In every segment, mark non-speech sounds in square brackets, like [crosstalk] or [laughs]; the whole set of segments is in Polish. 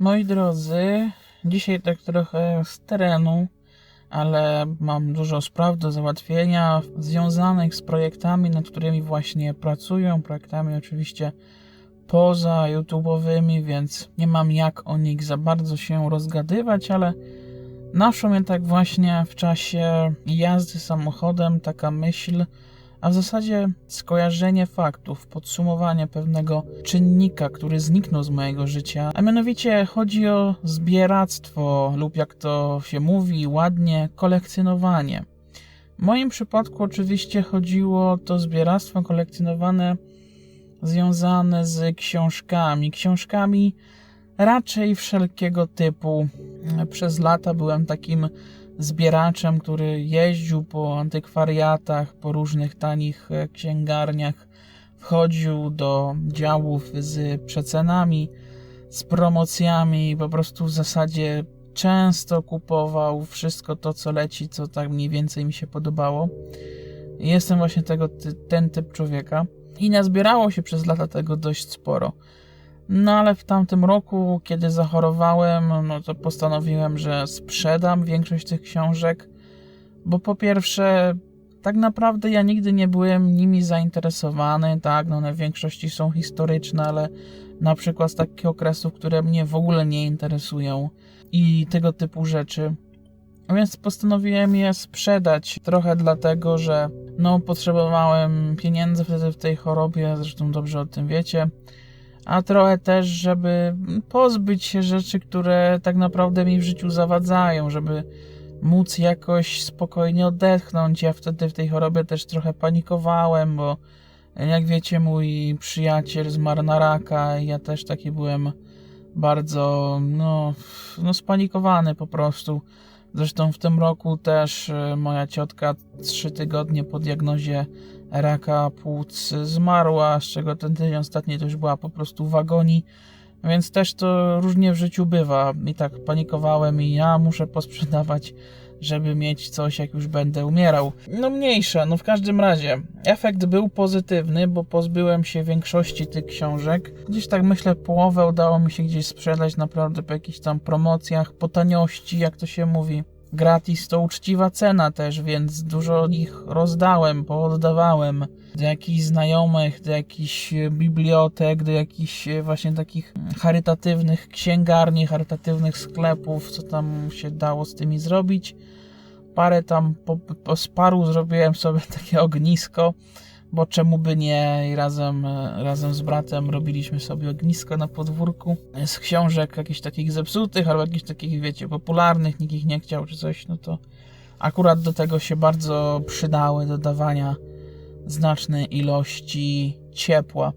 Moi drodzy, dzisiaj tak trochę z terenu, ale mam dużo spraw do załatwienia związanych z projektami, nad którymi właśnie pracuję. Projektami oczywiście poza YouTube'owymi, więc nie mam jak o nich za bardzo się rozgadywać, ale naszło mnie tak właśnie w czasie jazdy samochodem taka myśl, a w zasadzie skojarzenie faktów, podsumowanie pewnego czynnika, który zniknął z mojego życia, a mianowicie chodzi o zbieractwo lub jak to się mówi ładnie, kolekcjonowanie. W moim przypadku oczywiście chodziło o to zbieractwo kolekcjonowane związane z książkami, książkami raczej wszelkiego typu. Przez lata byłem takim zbieraczem, który jeździł po antykwariatach, po różnych tanich e, księgarniach, wchodził do działów z przecenami, z promocjami, po prostu w zasadzie często kupował wszystko to, co leci, co tak mniej więcej mi się podobało. Jestem właśnie tego, ten typ człowieka i nazbierało się przez lata tego dość sporo. No ale w tamtym roku, kiedy zachorowałem, no to postanowiłem, że sprzedam większość tych książek, bo po pierwsze, tak naprawdę ja nigdy nie byłem nimi zainteresowany, tak, no one w większości są historyczne, ale na przykład z takich okresów, które mnie w ogóle nie interesują i tego typu rzeczy. Więc postanowiłem je sprzedać, trochę dlatego, że no potrzebowałem pieniędzy wtedy w tej chorobie, zresztą dobrze o tym wiecie a trochę też, żeby pozbyć się rzeczy, które tak naprawdę mi w życiu zawadzają, żeby móc jakoś spokojnie odetchnąć. Ja wtedy w tej chorobie też trochę panikowałem, bo jak wiecie, mój przyjaciel zmarł na raka i ja też taki byłem bardzo, no, no spanikowany po prostu. Zresztą w tym roku też e, moja ciotka trzy tygodnie po diagnozie raka płuc zmarła, z czego ten tydzień ostatni już była po prostu w agonii. Więc też to różnie w życiu bywa. I tak panikowałem i ja muszę posprzedawać, żeby mieć coś, jak już będę umierał. No mniejsza, no w każdym razie. Efekt był pozytywny, bo pozbyłem się większości tych książek. Gdzieś tak myślę, połowę udało mi się gdzieś sprzedać naprawdę po jakichś tam promocjach, po taniości, jak to się mówi gratis to uczciwa cena też, więc dużo ich rozdałem, pooddawałem do jakichś znajomych, do jakichś bibliotek, do jakichś właśnie takich charytatywnych księgarni, charytatywnych sklepów, co tam się dało z tymi zrobić. Parę tam po, po paru zrobiłem sobie [laughs] takie ognisko bo czemu by nie i razem, razem z bratem robiliśmy sobie ognisko na podwórku z książek jakichś takich zepsutych albo jakichś takich, wiecie, popularnych, nikt ich nie chciał czy coś, no to akurat do tego się bardzo przydały dodawania znacznej ilości ciepła.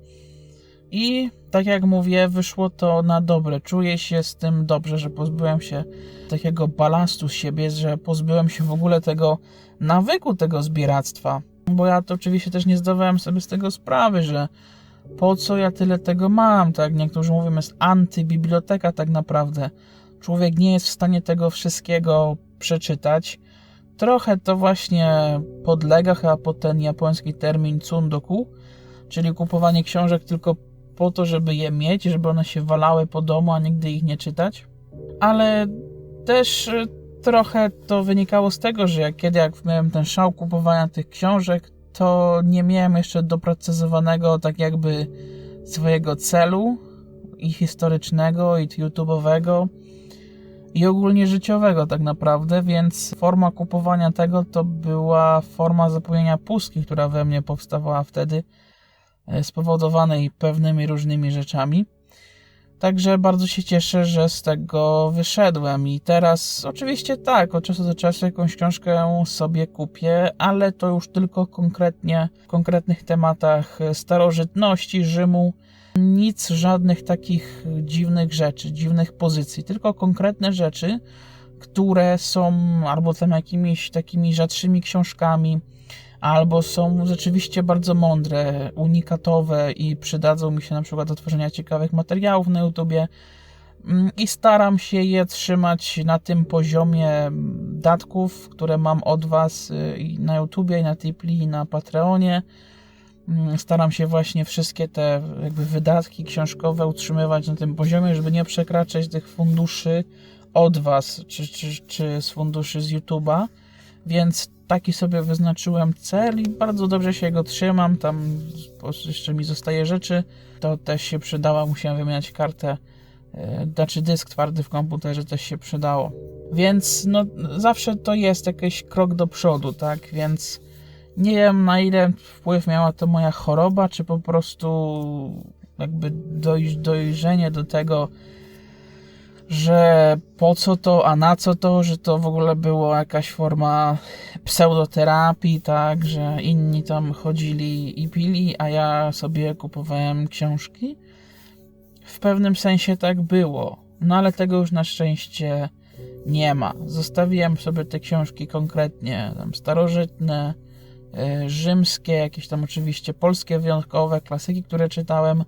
I tak jak mówię, wyszło to na dobre. Czuję się z tym dobrze, że pozbyłem się takiego balastu z siebie, że pozbyłem się w ogóle tego nawyku tego zbieractwa bo ja to oczywiście też nie zdawałem sobie z tego sprawy, że po co ja tyle tego mam, tak niektórzy mówią, jest antybiblioteka tak naprawdę. Człowiek nie jest w stanie tego wszystkiego przeczytać. Trochę to właśnie podlega chyba pod ten japoński termin tsundoku, czyli kupowanie książek tylko po to, żeby je mieć, żeby one się walały po domu, a nigdy ich nie czytać. Ale też trochę to wynikało z tego, że jak kiedy jak miałem ten szał kupowania tych książek, to nie miałem jeszcze doprecyzowanego tak jakby swojego celu i historycznego, i YouTube'owego, i ogólnie życiowego tak naprawdę, więc forma kupowania tego to była forma zapełnienia pustki, która we mnie powstawała wtedy, e, spowodowanej pewnymi różnymi rzeczami. Także bardzo się cieszę, że z tego wyszedłem. I teraz, oczywiście tak, od czasu do czasu jakąś książkę sobie kupię, ale to już tylko konkretnie w konkretnych tematach starożytności, Rzymu. Nic, żadnych takich dziwnych rzeczy, dziwnych pozycji, tylko konkretne rzeczy, które są albo tam jakimiś takimi rzadszymi książkami, albo są rzeczywiście bardzo mądre, unikatowe i przydadzą mi się na przykład do tworzenia ciekawych materiałów na YouTubie. Mm, I staram się je trzymać na tym poziomie datków, które mam od Was y, i na YouTubie, i na Tipli, i na Patreonie. Mm, Staram się właśnie wszystkie te jakby wydatki książkowe utrzymywać na tym poziomie, żeby nie przekraczać tych funduszy od Was, czy, czy, czy z funduszy z YouTube'a. Więc taki sobie wyznaczyłem cel i bardzo dobrze się go trzymam. Tam jeszcze mi zostaje rzeczy. To też się przydała. Musiałem wymieniać kartę, e, znaczy dysk twardy w komputerze też się przydało. Więc no, zawsze to jest jakiś krok do przodu, tak? Więc nie wiem na ile wpływ miała to moja choroba, czy po prostu jakby dojrzenie do tego, że po co to, a na co to, że to w ogóle było jakaś forma pseudoterapii, tak, że inni tam chodzili i pili, a ja sobie kupowałem książki. W pewnym sensie tak było, no ale tego już na szczęście nie ma. Zostawiłem sobie te książki konkretnie tam starożytne, y, rzymskie, jakieś tam oczywiście polskie wyjątkowe klasyki, które czytałem,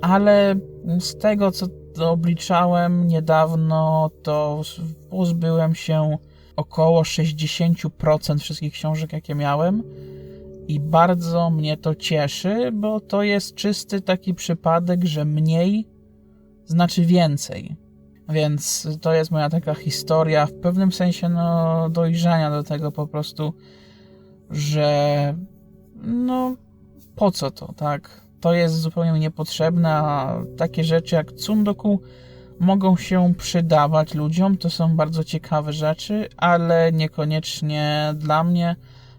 ale z tego co obliczałem niedawno, to pozbyłem się około 60% wszystkich książek, jakie miałem. I bardzo mnie to cieszy, bo to jest czysty taki przypadek, że mniej znaczy więcej. Więc to jest moja taka historia, w pewnym sensie no, dojrzenia do tego po prostu, że no po co to, tak? To jest zupełnie niepotrzebne, a takie rzeczy jak Tsundoku mogą się przydawać ludziom, to są bardzo ciekawe rzeczy, ale niekoniecznie dla mnie.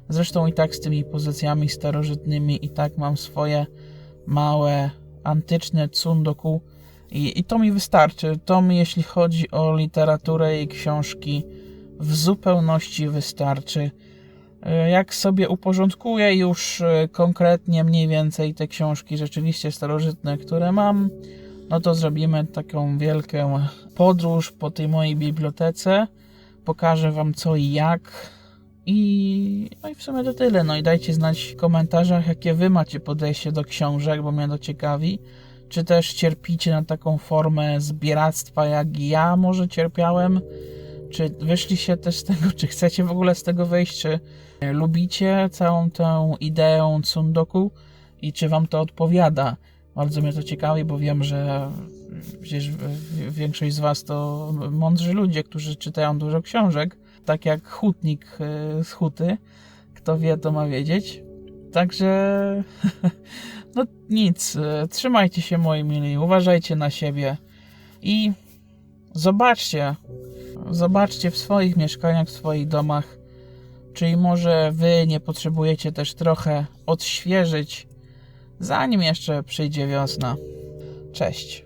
Zresztą i tak z tymi pozycjami starożytnymi i tak mam swoje małe, antyczne Tsundoku i, i to mi wystarczy. To mi, jeśli chodzi o literaturę i książki, w zupełności wystarczy. E, Jak sobie uporządkuję już e, konkretnie mniej więcej te książki rzeczywiście starożytne, które mam, no to zrobimy taką wielką podróż po tej mojej bibliotece. Pokażę Wam co i jak. I, no i w sumie to tyle. No i dajcie znać w komentarzach, jakie Wy macie podejście do książek, bo mnie to ciekawi. Czy też cierpicie na taką formę zbieractwa, jak ja może cierpiałem? Czy wyszliście też z tego, czy chcecie w ogóle z tego wyjść, czy lubicie całą tę ideę Tsundoku i czy wam to odpowiada? Bardzo mnie to ciekawi, bo wiem, że przecież większość z was to mądrzy ludzie, którzy czytają dużo książek, tak jak hutnik y, z huty. Kto wie, to ma wiedzieć. Także [laughs] no nic, y, trzymajcie się moi mili, uważajcie na siebie i zobaczcie, zobaczcie w swoich mieszkaniach, w swoich domach, czyli może wy nie potrzebujecie też trochę odświeżyć, zanim jeszcze przyjdzie wiosna. Cześć.